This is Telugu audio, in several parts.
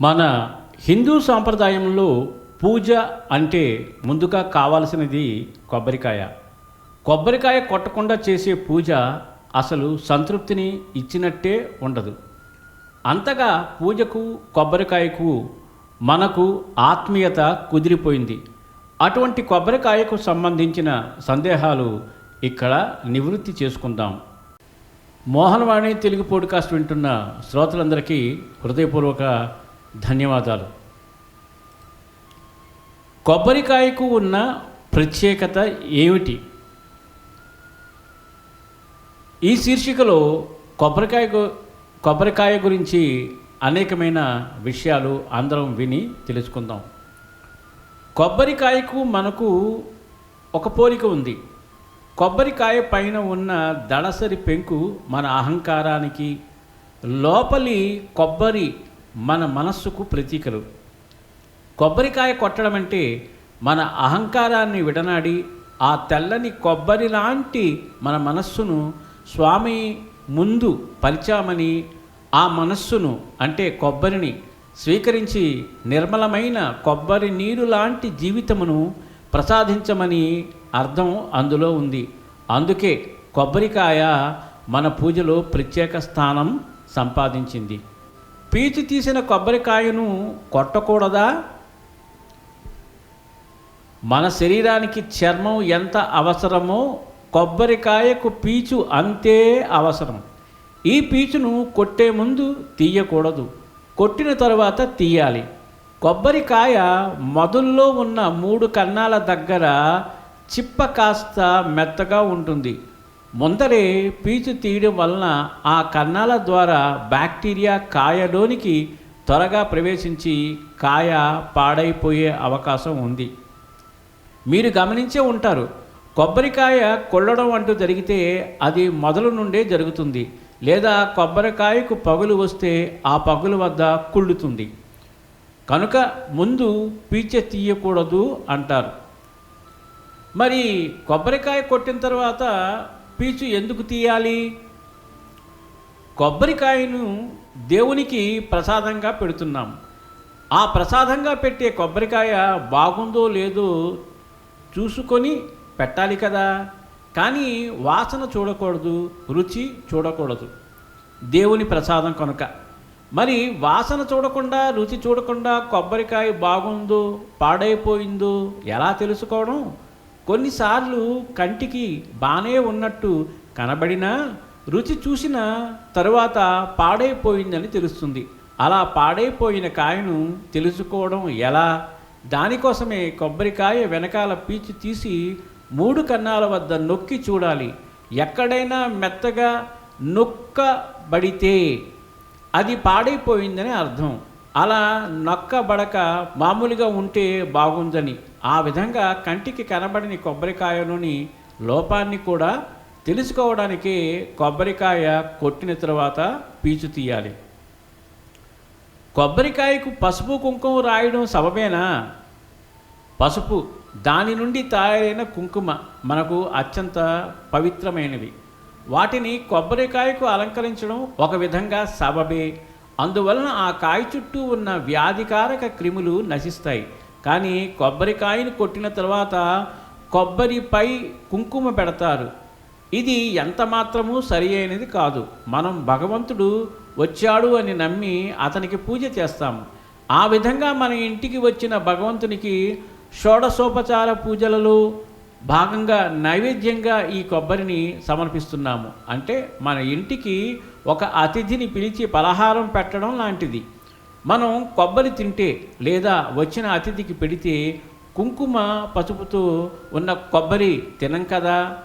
మన హిందూ సాంప్రదాయంలో పూజ అంటే ముందుగా కావాల్సినది కొబ్బరికాయ. కొబ్బరికాయ కొట్టకుండా చేసే పూజ అసలు సంతృప్తిని ఇచ్చినట్టే ఉండదు. అంతగా పూజకు కొబ్బరికాయకు మనకు ఆత్మీయత కుదిరిపోయింది. అటువంటి కొబ్బరికాయకు సంబంధించిన సందేహాలు ఇక్కడ నివృత్తి చేసుకుందాం. మోహనవాణి తెలుగు పోడ్కాస్ట్ వింటున్న శ్రోతలందరికీ హృదయపూర్వక ధన్యవాదాలు. కొబ్బరికాయకు ఉన్న ప్రత్యేకత ఏమిటి? ఈ శీర్షికలో కొబ్బరికాయ కొబ్బరికాయ గురించి అనేకమైన విషయాలు అందరం విని తెలుసుకుందాం. కొబ్బరికాయకు మనకు ఒక పోలిక ఉంది. కొబ్బరికాయ పైన ఉన్న దళసరి పెంకు మన అహంకారానికి లోపలి కొబ్బరి మన మనస్సుకు ప్రతీకలు. కొబ్బరికాయ కొట్టడం అంటే మన అహంకారాన్ని విడనాడి ఆ తెల్లని కొబ్బరి లాంటి మన మనస్సును స్వామి ముందు పరిచామని ఆ మనస్సును అంటే కొబ్బరిని స్వీకరించి నిర్మలమైన కొబ్బరి నీరు లాంటి జీవితమును ప్రసాదించమని అర్థం అందులో ఉంది. అందుకే కొబ్బరికాయ మన పూజలో ప్రత్యేక స్థానం సంపాదించింది. పీచు తీసిన కొబ్బరికాయను కొట్టకూడదా? మన శరీరానికి చర్మం ఎంత అవసరమో కొబ్బరికాయకు పీచు అంతే అవసరం. ఈ పీచును కొట్టే ముందు తీయకూడదు. కొట్టిన తరువాత తీయాలి. కొబ్బరికాయ మొదల్లో ఉన్న మూడు కన్నాల దగ్గర చిప్ప కాస్త మెత్తగా ఉంటుంది. ముందరే పీచు తీయడం వలన ఆ కన్నాల ద్వారా బ్యాక్టీరియా కాయలోనికి త్వరగా ప్రవేశించి కాయ పాడైపోయే అవకాశం ఉంది. మీరు గమనించే ఉంటారు కొబ్బరికాయ కొల్లడం అంటూ జరిగితే అది మొదలు నుండే జరుగుతుంది లేదా కొబ్బరికాయకు పగులు వస్తే ఆ పగులు వద్ద కుళ్ళుతుంది. కనుక ముందు పీచె తీయకూడదు అంటారు. మరి కొబ్బరికాయ కొట్టిన తర్వాత పీచు ఎందుకు తీయాలి? కొబ్బరికాయను దేవునికి ప్రసాదంగా పెడుతున్నాం. ఆ ప్రసాదంగా పెట్టే కొబ్బరికాయ బాగుందో లేదో చూసుకొని పెట్టాలి కదా. కానీ వాసన చూడకూడదు రుచి చూడకూడదు. దేవుని ప్రసాదం కనుక. మరి వాసన చూడకుండా రుచి చూడకుండా కొబ్బరికాయ బాగుందో పాడైపోయిందో ఎలా తెలుసుకోవడం? కొన్నిసార్లు కంటికి బాగానే ఉన్నట్టు కనబడినా రుచి చూసిన తరువాత పాడైపోయిందని తెలుస్తుంది. అలా పాడైపోయిన కాయను తెలుసుకోవడం ఎలా? దానికోసమే కొబ్బరికాయ వెనకాల పీచు తీసి మూడు కన్నాల వద్ద నొక్కి చూడాలి. ఎక్కడైనా మెత్తగా నొక్కబడితే అది పాడైపోయిందని అర్థం. అలా నొక్కబడక మామూలుగా ఉంటే బాగుందని ఆ విధంగా కంటికి కనబడని కొబ్బరికాయలోని లోపాన్ని కూడా తెలుసుకోవడానికి కొబ్బరికాయ కొట్టిన తర్వాత పీచు తీయాలి. కొబ్బరికాయకు పసుపు కుంకుమ రాయడం సబమేనా పసుపు దాని నుండి తయారైన కుంకుమ మనకు అత్యంత పవిత్రమైనవి వాటిని కొబ్బరికాయకు అలంకరించడం ఒక విధంగా సబబే అందువలన ఆ కాయ చుట్టూ ఉన్న వ్యాధికారక క్రిములు నశిస్తాయి. కానీ కొబ్బరికాయను కొట్టిన తర్వాత కొబ్బరిపై కుంకుమ పెడతారు. ఇది ఎంత మాత్రము సరి అయినది కాదు. మనం భగవంతుడు వచ్చాడు అని నమ్మి అతనికి పూజ చేస్తాము ఆ విధంగా మన ఇంటికి వచ్చిన భగవంతునికి షోడశోపచార పూజలలో భాగంగా నైవేద్యంగా ఈ కొబ్బరిని సమర్పిస్తున్నాము. అంటే మన ఇంటికి ఒక అతిథిని పిలిచి పలహారం పెట్టడం లాంటిది. మనం కొబ్బరి తింటే లేదా వచ్చిన అతిథికి పెడితే కుంకుమ పసుపుతో ఉన్న కొబ్బరి తినం కదా?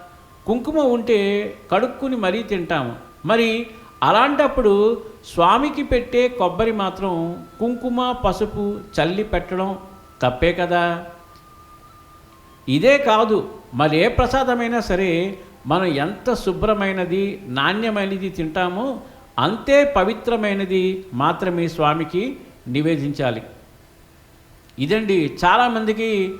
కుంకుమ ఉంటే కడుక్కుని మరీ తింటాము. మరి అలాంటప్పుడు స్వామికి పెట్టే కొబ్బరి మాత్రం కుంకుమ పసుపు చల్లి పెట్టడం తప్పే కదా? ఇదే కాదు మరి ఏ ప్రసాదమైనా సరే మనం ఎంత శుభ్రమైనది నాణ్యమైనది తింటామో అంతే పవిత్రమైనది మాత్రమే స్వామికి నివేదించాలి. ఇదండి చాలామందికి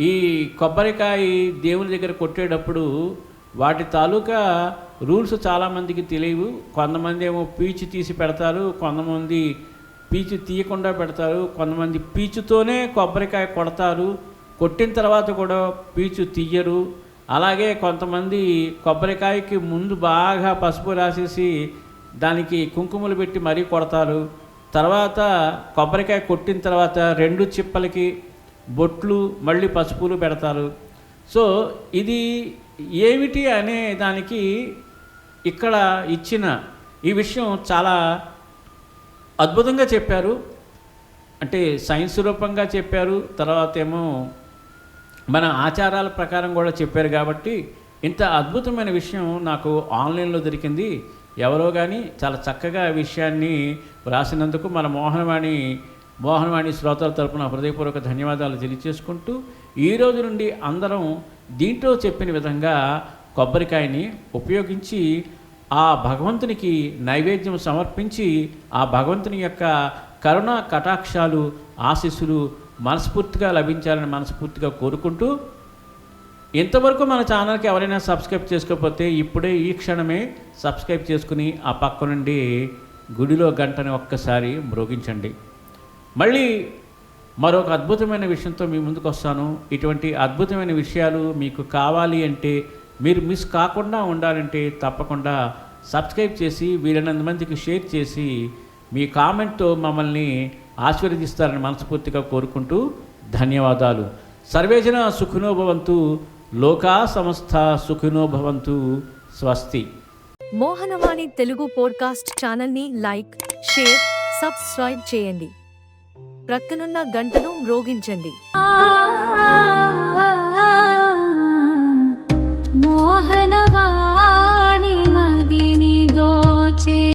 ఈ కొబ్బరికాయ దేవుని దగ్గర కొట్టేటప్పుడు వాటి తాలూకా రూల్స్ చాలామందికి తెలియవు. కొంతమంది ఏమో పీచు తీసి పెడతారు కొంతమంది పీచు తీయకుండా పెడతారు కొంతమంది పీచుతోనే కొబ్బరికాయ కొడతారు. కొట్టిన తర్వాత కూడా పీచు తీయరు. అలాగే కొంతమంది కొబ్బరికాయకి ముందు బాగా పసుపు రాసేసి దానికి కుంకుమలు పెట్టి మరీ కొడతారు. తర్వాత కొబ్బరికాయ కొట్టిన తర్వాత రెండు చిప్పలకి బొట్లు మళ్ళీ పసుపులు పెడతారు. సో ఇది ఏమిటి అనే దానికి ఇక్కడ ఇచ్చిన ఈ విషయం చాలా అద్భుతంగా చెప్పారు. అంటే సైన్స్ రూపంగా చెప్పారు. తర్వాత ఏమో మన ఆచారాల ప్రకారం కూడా చెప్పారు కాబట్టి ఇంత అద్భుతమైన విషయం నాకు ఆన్లైన్లో దొరికింది. ఎవరో కానీ చాలా చక్కగా ఆ విషయాన్ని వ్రాసినందుకు మన మోహనవాణి మోహనవాణి శ్రోతల తరపున హృదయపూర్వక ధన్యవాదాలు తెలియచేసుకుంటూ ఈ రోజు నుండి అందరం దీంట్లో చెప్పిన విధంగా కొబ్బరికాయని ఉపయోగించి ఆ భగవంతునికి నైవేద్యం సమర్పించి ఆ భగవంతుని యొక్క కరుణ కటాక్షాలు ఆశీస్సులు మనస్ఫూర్తిగా లభించాలని మనస్ఫూర్తిగా కోరుకుంటూ ఇంతవరకు మన ఛానల్కి ఎవరైనా సబ్స్క్రైబ్ చేసుకోకపోతే ఇప్పుడే ఈ క్షణమే సబ్స్క్రైబ్ చేసుకుని ఆ పక్క నుండి గుడిలో గంటని ఒక్కసారి మ్రోగించండి. మళ్ళీ మరొక అద్భుతమైన విషయంతో మీ ముందుకు వస్తాను. ఇటువంటి అద్భుతమైన విషయాలు మీకు కావాలి అంటే మీరు మిస్ కాకుండా ఉండాలంటే తప్పకుండా సబ్స్క్రైబ్ చేసి వీలైనంత మందికి షేర్ చేసి మీ కామెంట్తో మమ్మల్ని ఆశీర్వదిస్తారని మనస్ఫూర్తిగా కోరుకుంటూ ధన్యవాదాలు. సర్వేజన సుఖినో భవంతు లోకా సమస్త సుఖినో భవంతు స్వస్తి. మోహనవాణి తెలుగు పోడ్కాస్ట్ ఛానల్ని లైక్ షేర్ సబ్స్క్రైబ్ చేయండి. ప్రక్కనున్న గంటను మ్రోగించండి. మోహనవాణి మదిని దోచే